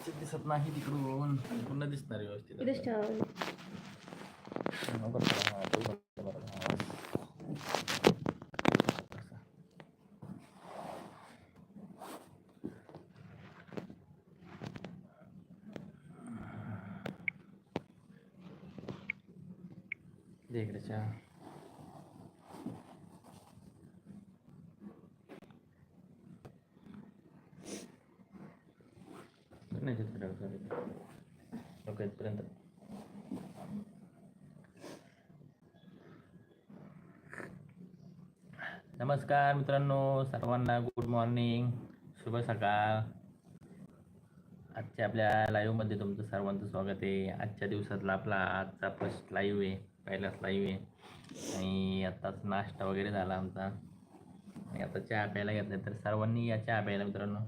दिसत नाही तिकडून पुन्हा दिसणार व्यवस्थित इथेच ठेवावं नको त्याला, हा, तो बघ, बरोबर, हा. दे इकडे चहा. नाही तिकडे ठेव, sorry. नको इथपर्यंत नमस्कार मित्रांनो सर्वांना गुड मॉर्निंग शुभ सकाळ. आजच्या आपल्या लाईव्हमध्ये तुमचं सर्वांचं स्वागत आहे. आजच्या दिवसातला आपला आजचा फर्स्ट लाईव्ह आहे पहिलाच लाईव्ह आहे. आणि आत्ताच नाश्ता वगैरे झाला आमचा. आणि आता चहा प्यायला घेतला तर सर्वांनी या चहा प्यायला मित्रांनो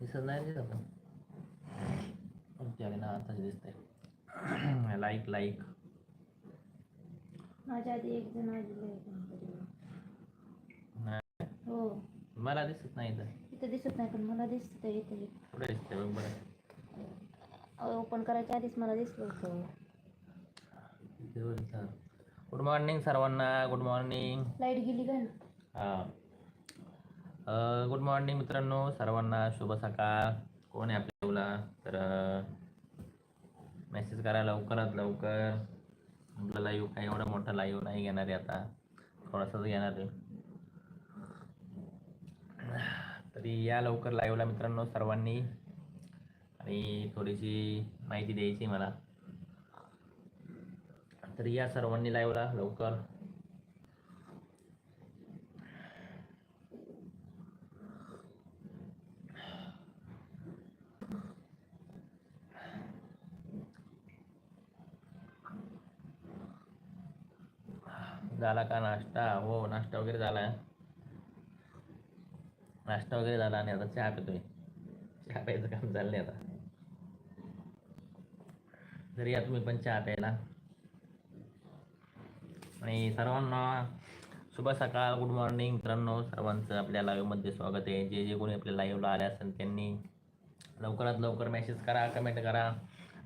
दिसत नाही दिसत आपण. आले ना आताच दिसतंय. लाईक लाईक माझ्या आधी एक जण कोणतरी. हो. मला दिसत नाही इथं. इथं दिसत नाही पण मला दिसत इथे कुठे दिसतंय बघ बरं ओपन करायच्या आधीच मला दिसलं होतं. गुड मॉर्निंग सर्वांना गुड मॉर्निंग लाइट गेली का? हां. गुड मॉर्निंग मित्रांनो. सर्वांना शुभ सकाळ. कोण आहे आपल्या तर मेसेज करा लवकरात लवकर. आपलं लाईव्ह काही एवढा मोठा लाईव्ह नाही घेणार आहे आता. थोडासाच घेणार आहे. तरी या लवकर लाईव्हला मित्रांनो सर्वांनी. आणि थोडीशी माहिती द्यायची मला. तर या सर्वांनी लाईव्हला लवकर. झाला का नाश्ता? हो नाश्ता वगैरे झाला. नाश्ता वगैरे झाला आणि आता चहा पितोय. चहा प्यायचं काम चाललंय आता. जरी या तुम्ही पण चहा प्यायला. आणि सर्वांना शुभ सकाळ गुड मॉर्निंग मित्रांनो. सर्वांचं आपल्या लाईव्हमध्ये स्वागत आहे. जे जे कोणी आपल्या लाईव्हला आले असेल त्यांनी लवकरात लवकर मेसेज करा कमेंट करा.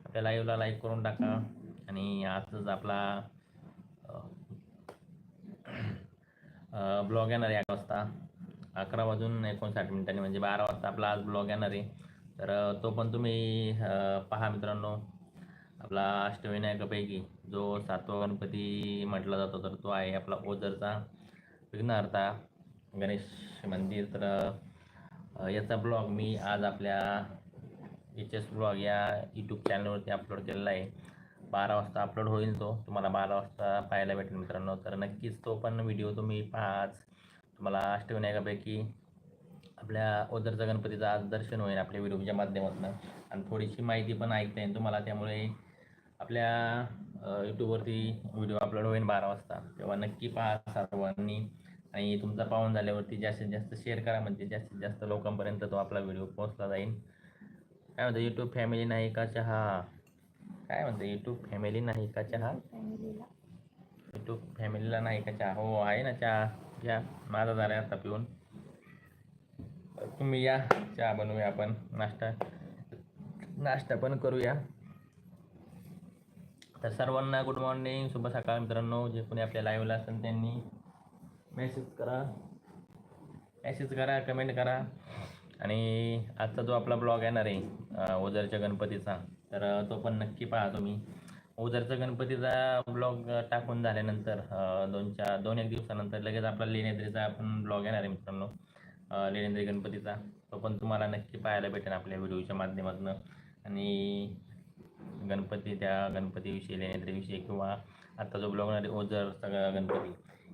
आपल्या लाईव्हला लाईक करून टाका. आणि आजच आपला ब्लॉग येणार आहे एक वाजता. अकरा वाजून एकोणसाठ मिनिटांनी म्हणजे बारा वाजता आपला आज ब्लॉग येणार आहे. तर तो पण तुम्ही पहा मित्रांनो. आपला अष्टविनायकापैकी जो सातवा गणपती म्हटला जातो तर तो आहे आपला ओझरचा विघ्नहर्ता गणेश मंदिर. तर याचा ब्लॉग मी आज आपल्या एच एस ब्लॉग या यूट्यूब चॅनलवरती अपलोड केलेला आहे. बारा वाजता अपलोड होईल तो. तुम्हाला बारा वाजता पाहायला भेटेल मित्रांनो. तर नक्कीच तो पण व्हिडिओ तुम्ही पाहाच. तुम्हाला अष्टविनायकापैकी आपल्या ओदरचा गणपतीचं आज दर्शन होईल आपल्या व्हिडिओच्या माध्यमातून. आणि थोडीशी माहिती पण ऐकता येईल तुम्हाला. त्यामुळे आपल्या यूट्यूबवरती व्हिडिओ अपलोड होईल बारा वाजता. तेव्हा नक्की पहा सर्वांनी. आणि तुमचा पाहून झाल्यावरती जास्तीत जास्त शेअर करा म्हणजे जास्तीत जास्त लोकांपर्यंत तो आपला व्हिडिओ पोहोचला जाईल. काय म्हणतो यूट्यूब फॅमिली नाही का चहा? काय म्हणतं? युट्यूब फॅमिली नाही का चहा? युट्यूब फॅमिलीला नाही का चहा? हो आहे ना चहा. घ्या माझा झाला आता पिऊन. तुम्ही या चहा बनवूया आपण. नाश्ता नाश्ता पण करूया. तर सर्वांना गुड मॉर्निंग शुभ सकाळ मित्रांनो. जे कोणी आपल्या लाईव्हला असेल त्यांनी मेसेज करा. मेसेज करा कमेंट करा. आणि आजचा जो आपला ब्लॉग येणार आहे ओझरच्या गणपतीचा तर तो पण नक्की पाहा तुम्ही ओझरचा गणपतीचा ब्लॉग टाकून झाल्यानंतर दोन चार दोन एक दिवसानंतर लगेच आपला लेण्याद्रीचा आपण ब्लॉग येणार आहे मित्रांनो. अं, लेण्याद्री गणपतीचा. तो पण तुम्हाला नक्की पाहायला भेटेल आपल्या व्हिडिओच्या माध्यमातून. आणि गणपती त्या गणपतीविषयी लेण्याद्रीविषयी किंवा आता जो ब्लॉग आहे ओझरचा गणपती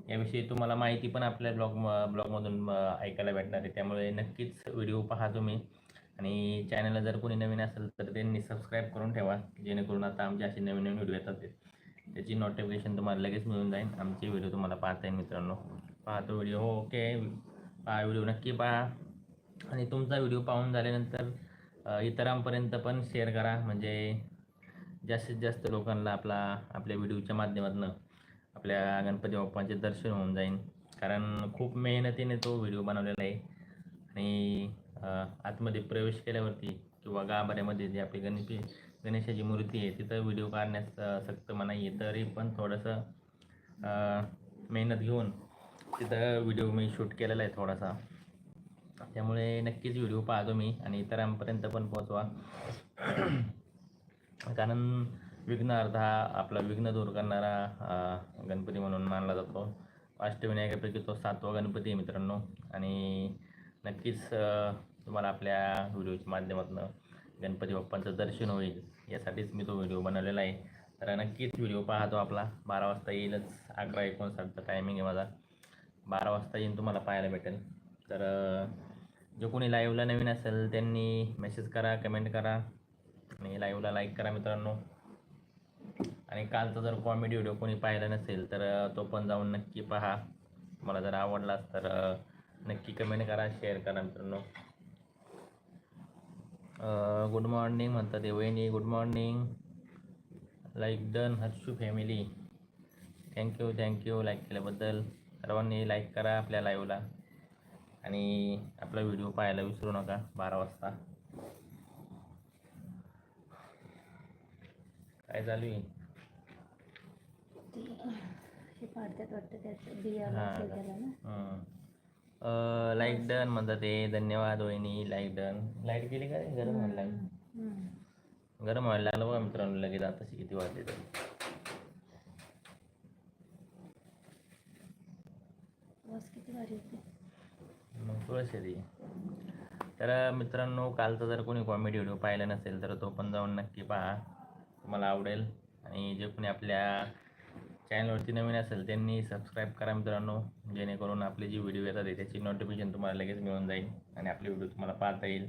याविषयी तुम्हाला माहिती पण आपल्या ब्लॉग ब्लॉगमधून ऐकायला भेटणार आहे. त्यामुळे नक्कीच व्हिडिओ पहा तुम्ही. आणि चॅनलला जर कोणी नवीन असेल तर त्यांनी सबस्क्राईब करून ठेवा जेणेकरून आता आमचे असे नवीन नवीन व्हिडिओ येतात त्याची नोटिफिकेशन तुम्हाला लगेच मिळून जाईल. आमचे व्हिडिओ तुम्हाला पाहता येईल मित्रांनो. पाहतो व्हिडिओ ओके पहा व्हिडिओ नक्की पहा. आणि तुमचा व्हिडिओ पाहून झाल्यानंतर इतरांपर्यंत पण शेअर करा. म्हणजे जास्तीत जास्त लोकांना आपला आपल्या व्हिडिओच्या माध्यमातून आपल्या गणपती बाप्पांचे दर्शन होऊन जाईल कारण खूप मेहनतीने तो व्हिडिओ बनवलेला आहे. आणि आतमध्ये प्रवेश केल्यावरती किंवा गाभाऱ्यामध्ये जी आपली गणपती गणेशाची मूर्ती आहे तिथं व्हिडिओ काढण्यास सक्त मनाई आहे. तरी पण थोडंसं मेहनत घेऊन तिथं व्हिडिओ मी शूट केलेला आहे थोडासा. त्यामुळे नक्कीच व्हिडिओ पाहतो मी आणि इतरांपर्यंत पण पोहोचवा. कारण विघ्नार्थ हा आपला विघ्न दूर करणारा गणपती म्हणून मानला जातो. अष्टविनायकापैकी तो सातवा गणपती आहे मित्रांनो. आणि नक्कीच तुम्हाला आपल्या व्हिडिओच्या माध्यमातून गणपती बाप्पांचं दर्शन होईल यासाठीच मी तो व्हिडिओ बनवलेला आहे. तर नक्कीच व्हिडिओ पाहतो आपला. बारा वाजता येईलच अकरा एकोणसाठचा टायमिंग आहे माझा. बारा वाजता येईन तुम्हाला पाहायला भेटेल. तर जे जो कोणी लाईव्हला नवीन असेल त्यांनी मेसेज करा कमेंट करा. आणि लाईव्हला लाईक करा मित्रांनो. आणि कालचा जर कॉमेडी व्हिडिओ कोणी पाहिला नसेल तर तो पण जाऊन नक्की पहा. मला जर आवडलाच तर नक्की कमेंट करा शेअर करा मित्रांनो. गुड मॉर्निंग म्हणतात ते. वहिनी good morning like done Harshu family thank you thank you like केल्याबद्दल. सर्वांनी लाईक करा आपल्या लाईव्हला आणि आपला व्हिडिओ पाहायला विसरू नका बारा वाजता. काय चालू आहे? ते पाडतात वाटतं त्याचं बियाला हां. लाईक डन म्हणतात ते. धन्यवाद वहिनी लाईक डन लाइट गेली का? रे? गरम व्हायला लागलं. गरम व्हायला लागलं बघा मित्रांनो लगेच आताशी किती वाजले तर. मग येते तर मित्रांनो कालचा जर कोणी कॉमेडी व्हिडिओ पाहिला नसेल तर तो पण जाऊन नक्की पहा. तुम्हाला आवडेल. आणि जे कोणी आपल्या चॅनलवरती नवीन असेल त्यांनी सबस्क्राईब करा मित्रांनो. जेणेकरून आपले जी व्हिडिओ येतात त्याची नोटिफिकेशन तुम्हाला लगेच मिळून जाईल आणि आपले व्हिडिओ तुम्हाला पाहता येईल.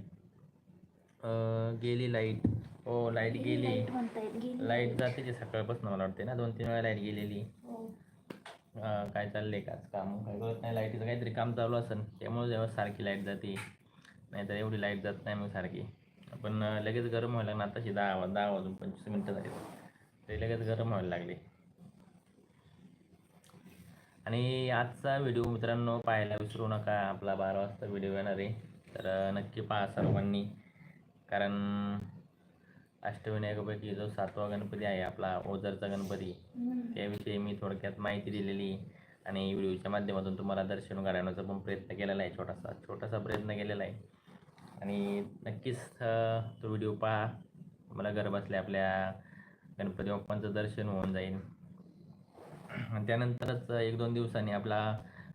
गेली लाइट हो लाइट गेली लाइट जाते जे सकाळपासून मला वाटते ना दोन तीन वेळा लाइट गेलेली. हो. काय चाललंय का काम? काय कळत नाही? लाईटीचं काहीतरी काम चालू असेल त्यामुळे जेव्हा सारखी लाइट जाते. नाहीतर एवढी लाइट जात नाही मग सारखी. पण लगेच गरम व्हायला लागलं. आताशी दहा दहा वाजून पंचवीस मिनटं झाली. ते लगेच गरम व्हायला लागले. आणि आजचा व्हिडिओ मित्रांनो पाहायला विसरू नका आपला बारा वाजता व्हिडिओ येणार आहे. तर नक्की पहा सर्वांनी. कारण अष्टविनायकापैकी जो सातवा गणपती आहे आपला ओझरचा गणपती त्याविषयी मी थोडक्यात माहिती दिलेली आणि व्हिडिओच्या माध्यमातून तुम्हाला दर्शन घडवण्याचा पण प्रयत्न केलेला आहे छोटासा छोटासा प्रयत्न केलेला आहे. आणि नक्कीच तो व्हिडिओ पहा. मला घर बसल्या आपल्या गणपती बाप्पांचं दर्शन होऊन जाईल. त्यानंतरच एक दोन दिवसांनी आपला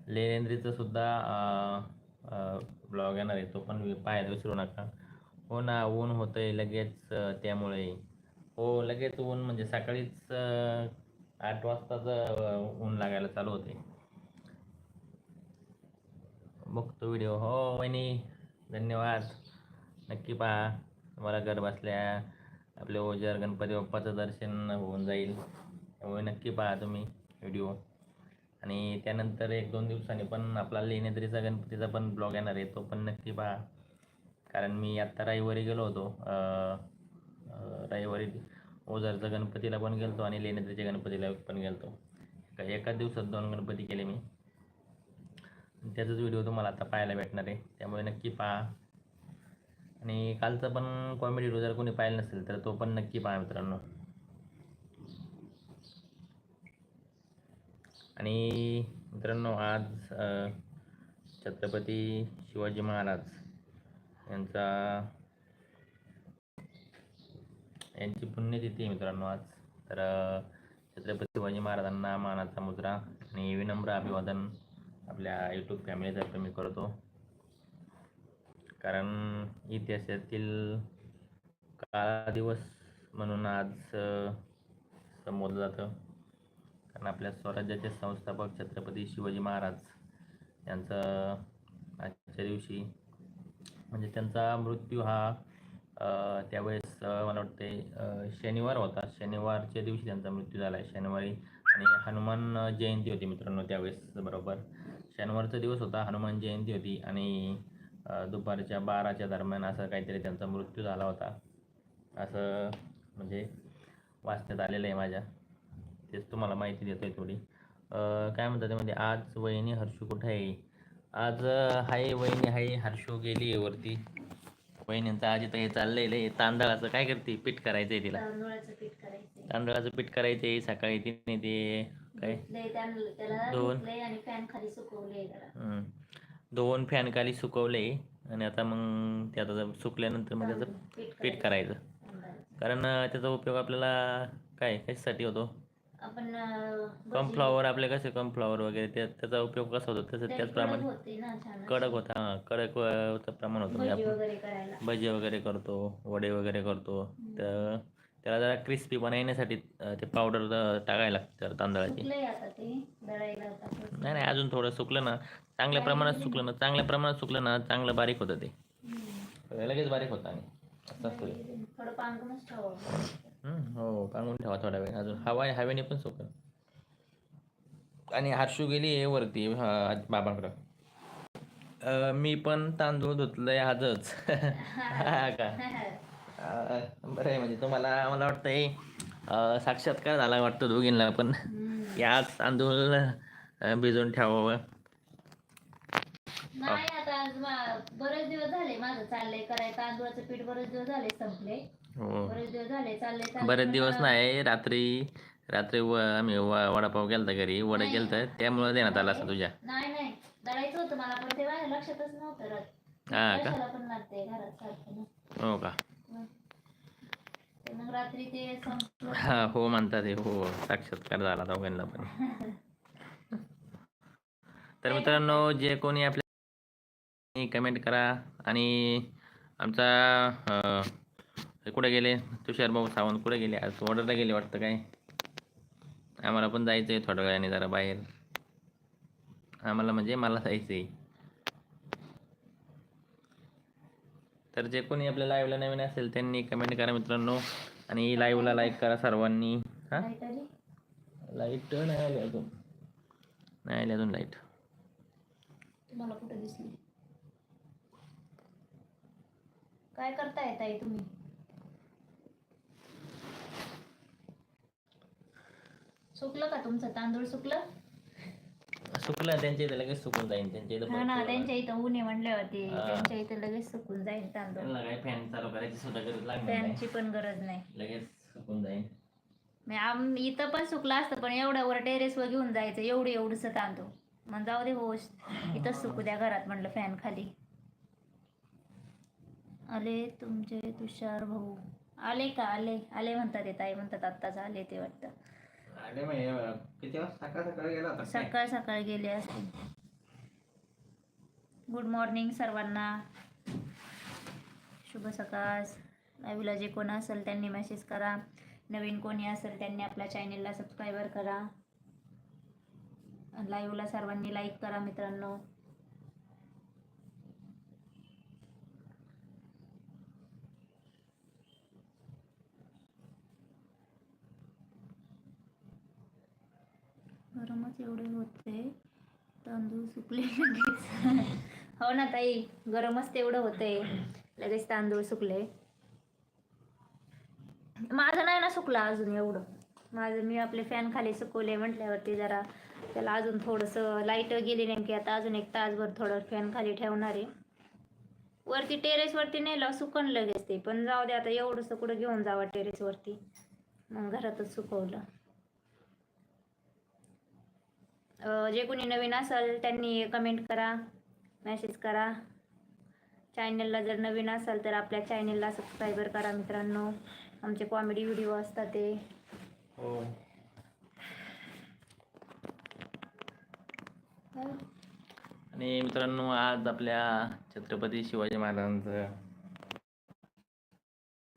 लेनेंद्रीचं सुद्धा ब्लॉग येणार आहे. तो पण पाहायला विसरू नका. हो ना ऊन होतंय लगेच त्यामुळे. हो लगेच ऊन म्हणजे सकाळीच आठ वाजताच ऊन लागायला चालू होते. बघतो व्हिडिओ हो वहिनी धन्यवाद. नक्की पहा. तुम्हाला घर बसल्या आपले ओझर गणपती बाप्पाचं दर्शन होऊन जाईल. त्यामुळे नक्की पहा तुम्ही. व्हिडिओ आणि त्यानंतर एक दोन दिवसांनी पण आपला लेण्याद्रीचा गणपतीचा पण ब्लॉग येणार आहे तो पण नक्की पहा. कारण मी आत्ता रविवारी गेलो होतो रविवारी ओझरचा गणपतीला पण गेलतो आणि लेण्याद्रीच्या गणपतीला पण गेलतो. एका एकाच दिवसात दोन गणपती केले मी. त्याचाच व्हिडिओ तुम्हाला आता पाहायला भेटणार आहे. त्यामुळे नक्की पहा. आणि कालचा पण कॉमेडी व्हिडिओ जर कोणी पाहिला नसेल तर तो पण नक्की पहा मित्रांनो. आणि मित्रांनो आज छत्रपती शिवाजी महाराज यांचा यांची पुण्यतिथी मित्रांनो आज. तर छत्रपती शिवाजी महाराजांना मानाचा मुद्रा आणि विनम्र अभिवादन आपल्या यूट्यूब फॅमिलीतर्फे मी करतो. कारण इतिहासातील काळा दिवस म्हणून आज संबोधलं जातं. कारण आपल्या स्वराज्याचे संस्थापक छत्रपती शिवाजी महाराज यांचं आजच्या दिवशी म्हणजे त्यांचा मृत्यू हा त्यावेळेस मला वाटते शनिवार होता. शनिवारच्या दिवशी त्यांचा मृत्यू झाला आहे शनिवारी आणि हनुमान जयंती होती मित्रांनो त्यावेळेस बरोबर. शनिवारचा दिवस होता हनुमान जयंती होती आणि दुपारच्या बाराच्या दरम्यान असं काहीतरी त्यांचा मृत्यू झाला होता. असं म्हणजे वाचण्यात आलेलं आहे माझ्या. तेच तुम्हाला माहिती देतो आहे थोडी. अं, काय म्हणतात त्यामध्ये आज वहिनी हर्षू कुठे आहे? आज हाय वहिनी हाय हर्षू गेली आहे वरती. वहिनींचं आज इथं हे चाललेलं आहे तांदळाचं काय करते? पीठ करायचं आहे तिला. तांदूळाचं पीठ करायचं तांदळाचं पीठ करायचं आहे सकाळी तिने ते काय? दोन. दोन फॅन खाली सुकवले आणि आता मग ते आता सुकल्यानंतर मग त्याचं पीठ करायचं. कारण त्याचा उपयोग आपल्याला काय कशासाठी होतो? आपण कॉर्नफ्लॉवर आपले कसे कॉर्नफ्लॉवर वगैरे त्या त्याचा उपयोग कसा होतो? तसं ते त्याचप्रमाणे कडक होते हां कडक प्रमाण होतं. म्हणजे भजी आपण वगैरे करायला. भजी वगैरे करतो वडे वगैरे करतो. तर त्याला जरा क्रिस्पी बनवण्यासाठी ते पावडर टाकायला लागते तांदळाची. ते. नाही नाही अजून थोडं सुकलं ना चांगल्या प्रमाणात सुकलं ना चांगल्या प्रमाणात सुकलं ना चांगलं बारीक होतं ते. लगेच बारीक होतं आणि असं असतं. हो पांगून ठेवा थोडा वेळ अजून हवा हवेने पण सुकल आणि हर्षू गेली आहे वरती बाबांकडं. मी पण तांदूळ धुतलंय आजच. का? बरं आहे म्हणजे तुम्हाला मला वाटतंय साक्षात्कार झाला वाटतं दोघींना पण. याच तांदूळ अं, भिजवून ठेवावं. आज बरेच दिवस झाले माझं चाललंय करायचं. तांदूळाचं पीठ बरेच दिवस झाले संपले. हो. बरेच दिवस झाले चाललंय. बरेच दिवस नाही रात्री रात्री व आम्ही व- वडापाव केलता घरी वडा नाही. केलतं त्यामुळे देण्यात आला असं तुझ्या. नाही नाही. दळायचं होतं मला पण ते माझ्या लक्षातच नव्हतं हा का? कशाला पण लागते घरात सारखं ना. हो का? मग. ते मग रात्री ते संपलं. हा हो म्हणतात हे हो. साक्षात्कार झाला दोघांना पण. तर मित्रांनो जे कोणी आपल्या कमेंट करा. आणि आमचा कुठे गेले? तुषार भाऊ सावंत कुठे गेले? आज ऑर्डरला गेले वाटतं काय? आम्हाला पण जायचं आहे थोड्या वेळाने जरा बाहेर. आम्हाला म्हणजे मला जायचं आहे तर जे कोणी आपल्या लाईव्हला नवीन असेल त्यांनी कमेंट करा मित्रांनो. आणि लाईव्हला लाईक करा सर्वांनी. हां? लाइट नाही आली अजून. नाही आली अजून लाइट तुम्हाला कुठे दिसली काय करताय ताई तुम्ही? सुकलं का तुमचं? तांदूळ सुकलं? सुकलं त्यांच्या इथे लगेच सुकून जाईल त्यांच्या इथं हा ना त्यांच्या इथं ऊन आहे म्हणल्यावरती हा. त्यांच्या इथं लगेच सुकून जाईल तांदूळ. त्यांना काय फॅन चालू करायची सुद्धा गरज लागणार नाही. फॅनची पण गरज नाही. लगेच सुकून जाईल म्हणजे आम इथं पण सुकलं असतं पण एवढ्या वर टेरेसवर घेऊन जायचं एवढं एवढंसं तांदूळ. मग जाऊ दे हो इथंच सुकू द्या घरात म्हणलं फॅन खाली. आले तुमचे तुषार भाऊ. आले का? आले. आले म्हणतात ते ताई. म्हणतात आत्ताच आले ते वाटतं. हे किती वाजता? सकाळ सकाळ गेला होता काय? सकाळ सकाळ गेले असतील गुड मॉर्निंग सर्वांना. शुभ सकाळ. लाईव्हला जे कोण असेल त्यांनी मेसेज करा. नवीन कोणी असेल त्यांनी आपल्या चॅनेलला सबस्क्राईबर करा. लाईव्हला सर्वांनी लाईक करा मित्रांनो. गरमच एवढे होते. तांदूळ सुकले लगेच. हो ना ताई गरमच तेवढं होते. लगेच तांदूळ सुकले. माझं नाही ना सुकलं अजून एवढं. माझं मी आपले फॅन खाली सुकवले म्हटल्यावरती जरा त्याला अजून थोडंसं लाइट गेली नेमकी आता अजून एक तासभर थोडं फॅन खाली ठेवणार आहे. वरती टेरेसवरती नेलं सुकन लगेच ते. पण जाऊ दे आता एवढंसं कुठं घेऊन जावं टेरेसवरती मग घरातच सुकवलं. जे कोणी नवीन असाल त्यांनी कमेंट करा मेसेज करा. चॅनलला जर नवीन असाल तर आपल्या चॅनलला सबस्क्रायबर करा मित्रांनो. आमचे कॉमेडी व्हिडिओ असतात ते. हो. आणि मित्रांनो आज आपल्या छत्रपती शिवाजी महाराजांचं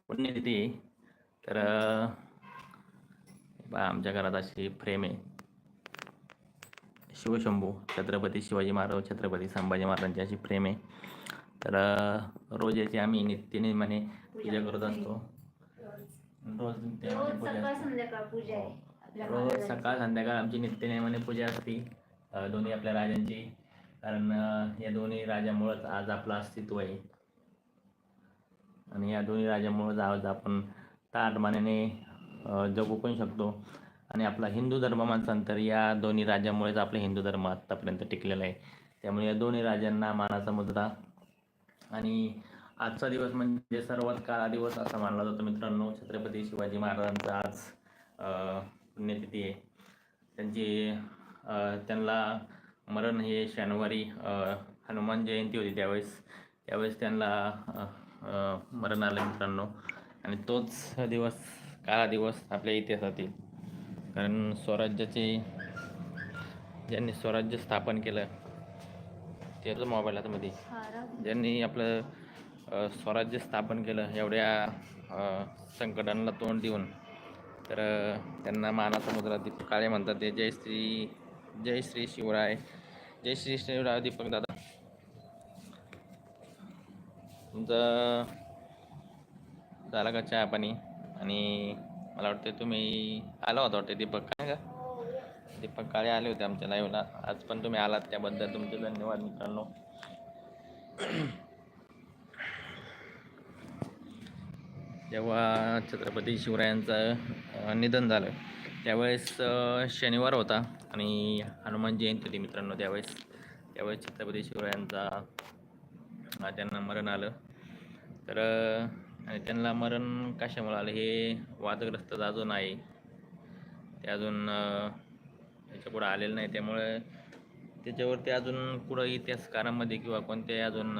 पुण्यतिथी. तर बा आमच्या घरात अशी फ्रेम आहे. शिवशंभू छत्रपती शिवाजी महाराज छत्रपती संभाजी महाराजांची अशी फ्रेम आहे. तर रोज याची आम्ही नित्यने म्हणे पूजा करत असतो. रोज पूजा सकाळ असते. रोज. सकाळ संध्याकाळ आमची नित्यनेमाने पूजा असते. दोन्ही आपल्या राजांची. कारण या दोन्ही राजामुळंच आज आपलं अस्तित्व आहे. आणि या दोन्ही राजामुळंच आज आपण ताटमानेने जगू पण शकतो. आणि आपला हिंदू धर्म माणसां या दोन्ही राज्यामुळेच आपला हिंदू धर्म आत्तापर्यंत टिकलेला आहे. त्यामुळे या दोन्ही राजांना मानाचा मुद्रा आणि आजचा दिवस म्हणजे सर्वात काळा दिवस असा मानला जातो मित्रांनो. छत्रपती शिवाजी महाराजांचा आज पुण्यतिथी आहे. त्यांची त्यांना मरण हे शनिवारी हनुमान जयंती होती त्यावेळेस. त्यावेळेस त्यांना मरण आलं मित्रांनो. आणि तोच दिवस काळा दिवस आपल्या इतिहासातील. कारण स्वराज्याचे ज्यांनी स्वराज्य स्थापन केलं त्याचं मोबाईल हातामध्ये. ज्यांनी आपलं स्वराज्य स्थापन केलं एवढ्या संकटांना तोंड देऊन तर त्यांना मानाचा मुद्रा दीपक काळे म्हणतात ते जय श्री जय श्री शिवराय जय श्री शिवराय दीपक दादा. तुमचं झाला का चहा पाणी? आणि मला वाटतं तुम्ही आला होता वाटतं दीपक काय का? दीपक काळे आले होते आमच्या लाईव्हला आज पण तुम्ही आलात त्याबद्दल तुमचे धन्यवाद मित्रांनो. जेव्हा छत्रपती शिवरायांचं निधन झालं त्यावेळेस शनिवार होता आणि हनुमान जयंती होती मित्रांनो त्यावेळेस. त्यावेळेस छत्रपती शिवरायांचा त्यांना मरण आलं. तर आणि त्यांना मरण कशामुळे आलं हे वादग्रस्त अजून आहे. ते अजून अ, याच्या पुढं आलेलं नाही. त्यामुळे त्याच्यावरती अजून कुठं इतिहासकारांमध्ये किंवा कोणत्याही अजून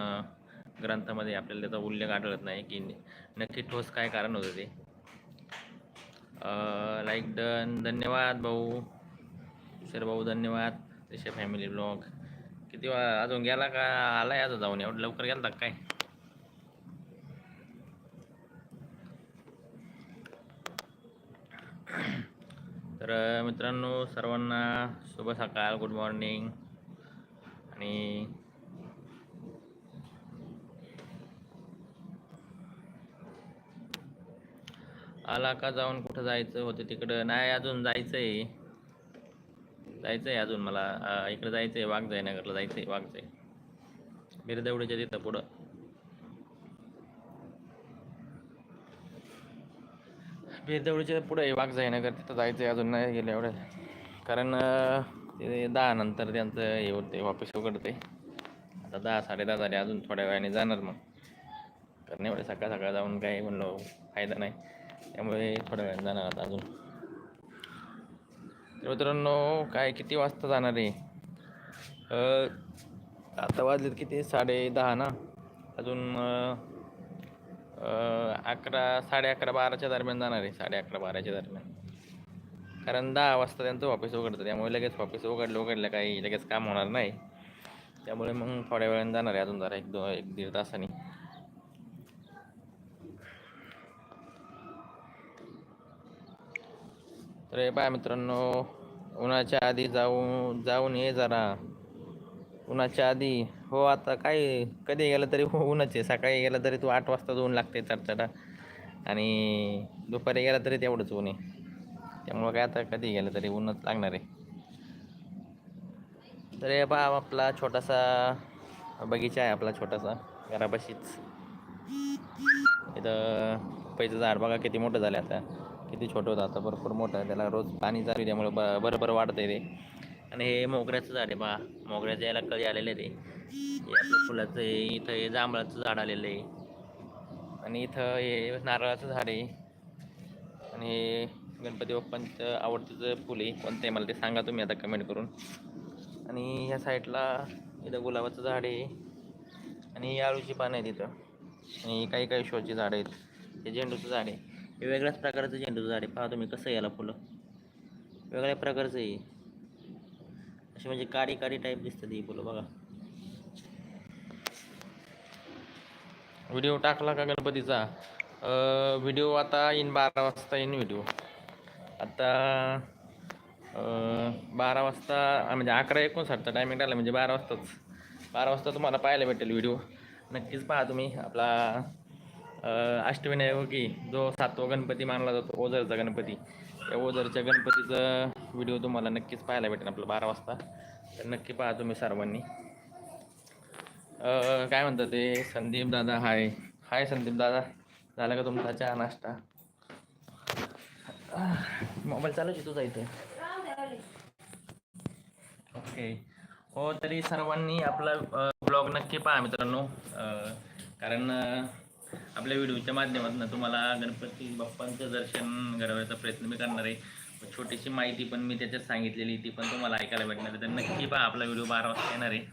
ग्रंथामध्ये आपल्याला त्याचा उल्लेख आढळत नाही की नक्की ठोस काय कारण होतं ते. लाईक डन धन्यवाद भाऊ. सर भाऊ धन्यवाद. तसे फॅमिली ब्लॉग किती वा अजून गेला का? आला आहे अजून जाऊन. एवढं लवकर गेला काय? तर मित्रांनो सर्वांना शुभ सकाळ गुड मॉर्निंग आणि आला का जाऊन कुठं जायचं होतं तिकडं? नाही अजून जायचं आहे जायचं आहे अजून मला. इकडं जायचं आहे वाघ नगरला जायचं आहे वाघजाई. बिरदेवडीच्या तिथं पुढं. बिरदेवडीच्या पुढं वाघ वाघजाई तिथं जायचं आहे अजून नाही गेलं एवढं. कारण ते दहा नंतर त्यांचं हे होते वापस उघडते आता दहा साडे दहा झाले अजून थोड्या वेळाने जाणार मग. कारण एवढे सकाळ सकाळ जाऊन काही म्हणलं फायदा नाही. त्यामुळे थोड्या वेळाने जाणार आता अजून. तर मित्रांनो काय किती वाजता जाणार आहे? आता वाजलेत किती? साडे दहा ना? अजून अकरा साडे अकरा बाराच्या दरम्यान जाणार आहे. साडे अकरा बाराच्या दरम्यान. कारण दहा वाजता त्यांचं ऑफिस उघडतं. त्यामुळे लगेच ऑफिस उघडलं उघडलं काही लगेच काम होणार नाही. त्यामुळे मग थोड्या वेळाने जाणार आहे अजून जरा एक दोन एक दीड तासाने. तर हे पहा मित्रांनो उन्हाच्या आधी जाऊन जाऊन ये जरा. उन्हाच्या आधी. हो आता काय कधी गेलं तरी हो ऊनच आहे. सकाळी गेलं तरी तू आठ वाजताच ऊन लागते चटचटा आणि दुपारी गेला तरी तेवढंच ऊन आहे. त्यामुळं काय आता कधी गेलं तरी ऊनच लागणार आहे. तर हे पहा आपला छोटासा बगीचा आहे आपला छोटासा घरापाशीच. इथं पपईचं झाड बघा किती मोठं झालं आता. किती छोटं होतं आता भरपूर मोठं आहे. त्याला रोज पाणी चालू त्यामुळे ब बरोबर वाढतं आहे ते. आणि हे मोगऱ्याचं झाड आहे पहा. मोगऱ्याचं याला कळी आलेलं आहे ते. हे आपलं फुलाचं आहे इथं हे जांभळाचं झाड आलेलं आहे. आणि इथं हे नारळाचं झाड आहे. आणि हे गणपती बाप्पांचं आवडतीचं फुल आहे. कोणतं आहे मला ते सांगा तुम्ही आता कमेंट करून. आणि ह्या साईडला इथं गुलाबाचं झाड आहे. आणि ही आळूची पानं आहेत इथं. आणि काही काही शोची झाडं आहेत. हे झेंडूचं झाड आहे. हे वेगळ्याच प्रकारचं झेंडूचं झाड आहे. पहा तुम्ही कसं याला फुलं. वेगळ्या प्रकारचं आहे. अशी म्हणजे काडी काडी टाईप दिसतात ती फुलं बघा. व्हिडिओ टाकला का गणपतीचा? व्हिडिओ आता येईन बारा वाजता येईन व्हिडिओ. आता बारा वाजता म्हणजे अकरा एकोणसाठचा टायमिंग टाकला म्हणजे बारा वाजताच. बारा वाजता तुम्हाला पाहायला भेटेल व्हिडिओ. नक्कीच पहा तुम्ही आपला अष्टविनायक हो अष्टविनायकी जो सातवा गणपती मानला जातो ओझरचा गणपती. त्या ओझरच्या गणपतीचा व्हिडिओ तुम्हाला नक्कीच पाहायला भेटेल आपलं बारा वाजता. तर नक्की पाहा तुम्ही सर्वांनी. काय म्हणतात ते? संदीप दादा हाय हाय संदीप दादा. झाला का तुमचा चहा नाश्ता? मोबाईल चालूच आहे तुझा इथे. ओके हो तरी सर्वांनी आपला ब्लॉग नक्की पहा मित्रांनो. कारण आपल्या व्हिडिओच्या माध्यमातून तुम्हाला गणपती बाप्पांचं दर्शन घडवण्याचा प्रयत्न मी करणार आहे. छोटीशी माहिती पण मी त्याच्यात सांगितलेली ती पण तुम्हाला ऐकायला भेटणार आहे. तर नक्की पहा आपला व्हिडिओ बारा वाजता येणार आहे.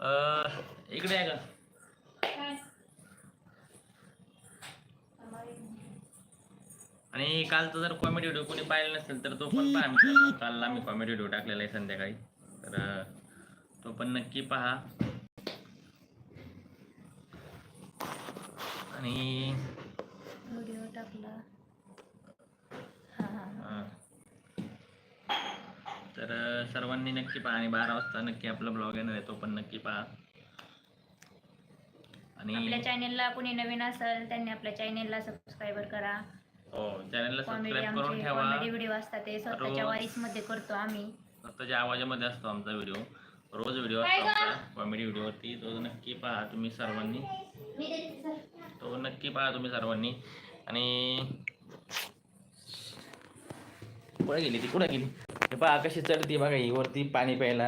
अं, इकडे आहे का आणि कालचा जर कॉमेडी व्हिडिओ कोणी पाहिला नसेल तर तो पण पहा काल आम्ही कॉमेडी व्हिडिओ टाकलेला आहे संध्याकाळी. तर तो पण नक्की पहा. आणि व्हिडिओ टाकला. तर सर्वांनी नक्की पहा आणि बारा वाजता नक्की आपला ब्लॉग येणार आहे तो पण नक्की पहा. आणि आपल्या चॅनेलला कोणी नवीन असेल त्यांनी आपल्या चॅनेलला सबस्क्राईबर करा. हो चॅनलला कॉमेडी सबस्क्राईब करून आमचे ठेवा. कॉमेडी व्हिडिओ असतात ते स्वतःच्या रोज- वारीसमध्ये करतो आम्ही. स्वतःच्या आवाजामध्ये असतो आमचा व्हिडिओ रोज व्हिडिओ कॉमेडी व्हिडिओवरती तो नक्की पहा तुम्ही सर्वांनी. तो नक्की पहा तुम्ही सर्वांनी. आणि कुठे गेली ती? कुठे गेली? हे पहा कशी चढती बघा ही. वरती पाणी प्यायला.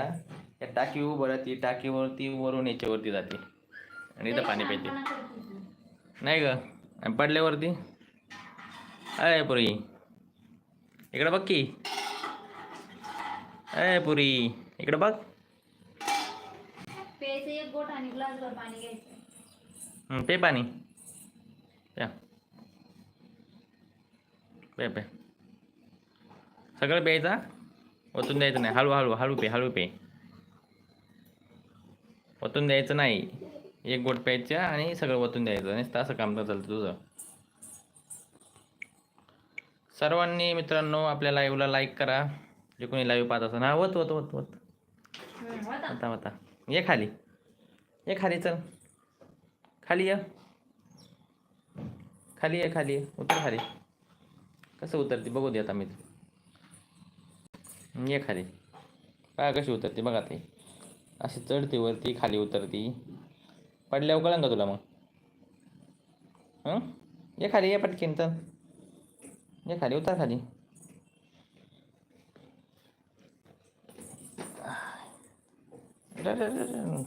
या टाकी उभं राहते. टाकीवरती वरून याच्यावरती जाते. आणि इथं पाणी प्यायते. नाही ग. आणि पडल्यावरती? अय पुरी. इकडं बघ की. अय पुरी. इकडं बघ. एक बोट आणि ग्लासभर पाणी घ्यायचं. हं, पे पाणी. प्या पे पे. सगळं प्यायचा ओतून द्यायचं नाही. हळू हळू हळू पे हळू पे. ओतून द्यायचं नाही. एक गोट प्यायचं आणि सगळं ओतून द्यायचं. नुसतं असं काम तर चालतं तुझं. सर्वांनी मित्रांनो आपल्या लाईव्हला लाईक करा. जे कोणी लाईव्ह पाहत असेल हा वत वत वत. वत. होतं. आता आता ये खाली. ये खाली चल. खाली ये. खाली ये खाली ये. उतर खाली. कसं उतरते? बघू दे आता मी. ये खाली. काय कशी उतरते. बघा ते अशी चढते वरती खाली उतरती. पडल्यावर कळन का तुला मग? हं? ये खाली ये पटकीन चल. ये खाली उतर खाली.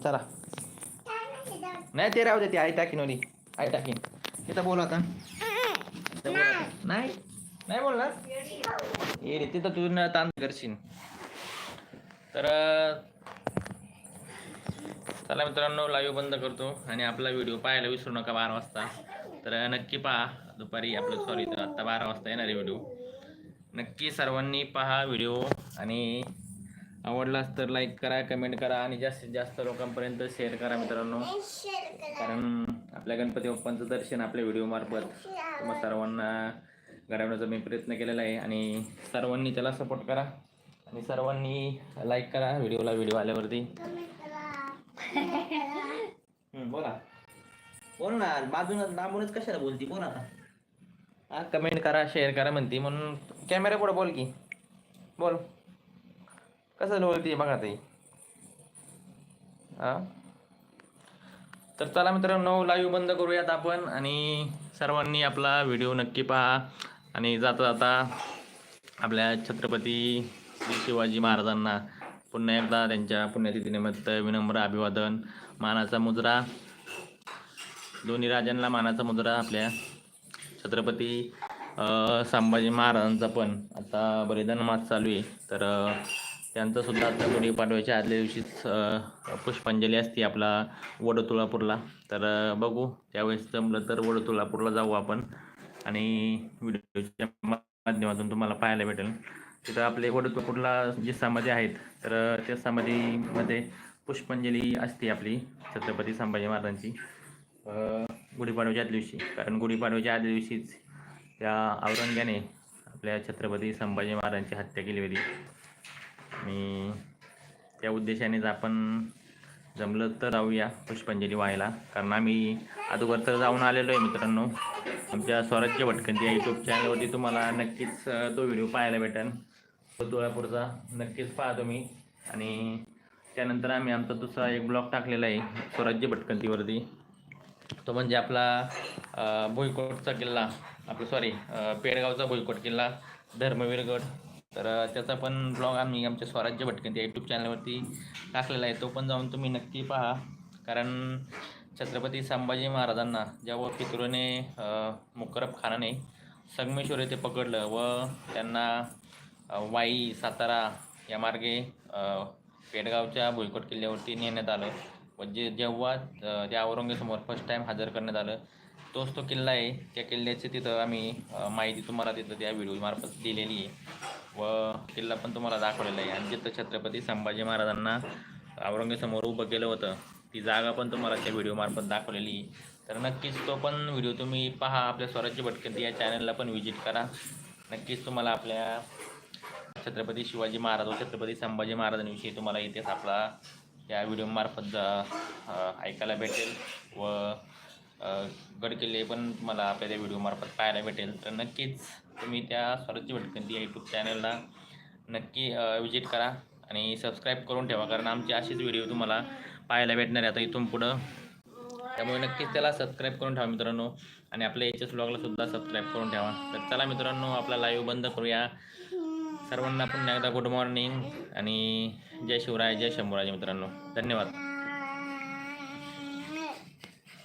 चला नाही ते राहू दे ती आई टाकीन ओली आई टाकीन. तिथं बोल आता. नाही. नाही. बोलणार? ये रे तिथं तू ताण करशील. तर चला मित्रांनो लाईव्ह बंद करतो आणि आपला व्हिडिओ पाहायला विसरू नका बारा वाजता. तर नक्की पहा. दुपारी आपलं सॉरी आत्ता बारा वाजता येणार आहे व्हिडिओ नक्की सर्वांनी पहा व्हिडिओ आणि आवडलास तर लाईक करा कमेंट करा आणि जास्तीत जास्त लोकांपर्यंत शेअर करा मित्रांनो. कारण आपल्या गणपती बाप्पांचं दर्शन आपल्या व्हिडिओमार्फत तुम्हा सर्वांना घडवण्याचा मी प्रयत्न केलेला आहे. आणि सर्वांनी त्याला सपोर्ट करा. आणि सर्वांनी लाईक करा व्हिडिओला व्हिडिओ आल्यावरती. हं, बोला. बोल ना बाजून लांबूनच कशाला बोलती? बोल आता. हा कमेंट करा शेअर करा म्हणती. म्हणून कॅमेरा पुढे बोल की. बोल. कसं बोलते बघा ताई हा? तर चला मित्रांनो लाईव्ह बंद करूयात आपण आणि सर्वांनी आपला व्हिडिओ नक्की पहा. आणि जाता जाता आपल्या छत्रपती शिवाजी महाराजांना पुन्हा एकदा त्यांच्या पुण्यतिथीनिमित्त विनम्र अभिवादन. मानाचा मुजरा. दोन्ही राजांना मानाचा मुजरा आपल्या छत्रपती संभाजी महाराजांचा पण. आता बलिदान मास चालू आहे. तर त्यांचं सुद्धा आता गुढीपाडव्याच्या आदल्या दिवशीच पुष्पांजली असते आपला वडतुळापूरला. तर बघू. त्यावेळेस जमलं तर वडतुळापूरला जाऊ आपण. आणि व्हिडिओच्या माध्यमातून तुम्हाला पाहायला भेटेल. तिथं आपले वडतुळापूरला जे समाधी आहेत तर त्या समाधीमध्ये पुष्पांजली असते आपली छत्रपती संभाजी महाराजांची. गुढीपाडव्याच्या आदल्या दिवशी. कारण गुढीपाडव्याच्या आदल्या दिवशीच त्या औरंग्याने आपल्या छत्रपती संभाजी महाराजांची हत्या केली होती. आणि त्या उद्देशानेच आपण जमलं तर जाऊया पुष्पांजली व्हायला. कारण आम्ही अगोदर तर जाऊन आलेलो आहे मित्रांनो. आमच्या स्वराज्य भटकंती या यूट्यूब चॅनलवरती तुम्हाला नक्कीच तो व्हिडिओ पाहायला भेटेल. तो तुळापूरचा नक्कीच पहा तुम्ही आणि त्यानंतर आम्ही आमचा दुसरा एक ब्लॉग टाकलेला आहे स्वराज्य भटकंतीवरती तो म्हणजे आपला भुईकोटचा किल्ला. आपला सॉरी पेडगावचा भुईकोट किल्ला धर्मवीरगड. तर त्याचा पण ब्लॉग आम्ही आमच्या स्वराज्य भटकंती यूट्यूब चॅनलवरती टाकलेला आहे. तो पण जाऊन तुम्ही नक्की पहा. कारण छत्रपती संभाजी महाराजांना जेव्हा पितृने मुकरब खानाने संगमेश्वर येथे पकडलं व त्यांना वाई सातारा या मार्गे पेडगावच्या भुईकोट किल्ल्यावरती नेण्यात आलं व जे जेव्हा त्या औरंगेसमोर फर्स्ट टाईम हजर करण्यात आलं तोच तो किल्ला आहे. त्या किल्ल्याची तिथं आम्ही माहिती तुम्हाला तिथं त्या व्हिडिओमार्फत दिलेली आहे. व किल्ला पण तुम्हाला दाखवलेला आहे. आणि जिथं छत्रपती संभाजी महाराजांना औरंगजेबासमोर उभं केलं होतं ती जागा पण तुम्हाला त्या व्हिडिओमार्फत दाखवलेली आहे. तर नक्कीच तो पण व्हिडिओ तुम्ही पहा आपल्या स्वराज्य भटकंती या चॅनलला पण व्हिजिट करा. नक्कीच तुम्हाला आपल्या छत्रपती शिवाजी महाराज व छत्रपती संभाजी महाराजांविषयी तुम्हाला इतिहास आपला या व्हिडिओमार्फत ऐकायला भेटेल. व गडकिल्ले पण तुम्हाला आपल्या त्या व्हिडिओमार्फत पाहायला भेटेल. तर नक्कीच तुम्ही त्या स्वराज्य भटकंती या यूट्यूब चॅनलला नक्की विजिट करा आणि सबस्क्राईब करून ठेवा. कारण आमचे असेच व्हिडिओ तुम्हाला पाहायला भेटणार आहे आता इथून पुढं. त्यामुळे नक्कीच त्याला सबस्क्राईब करून ठेवा मित्रांनो. आणि आपल्या एच एस सुद्धा सबस्क्राईब करून ठेवा. तर चला मित्रांनो आपला लाईव्ह बंद करूया. सर्वांना पुन्हा एकदा गुड मॉर्निंग आणि जय शिवराय जय शंभूराज मित्रांनो. धन्यवाद.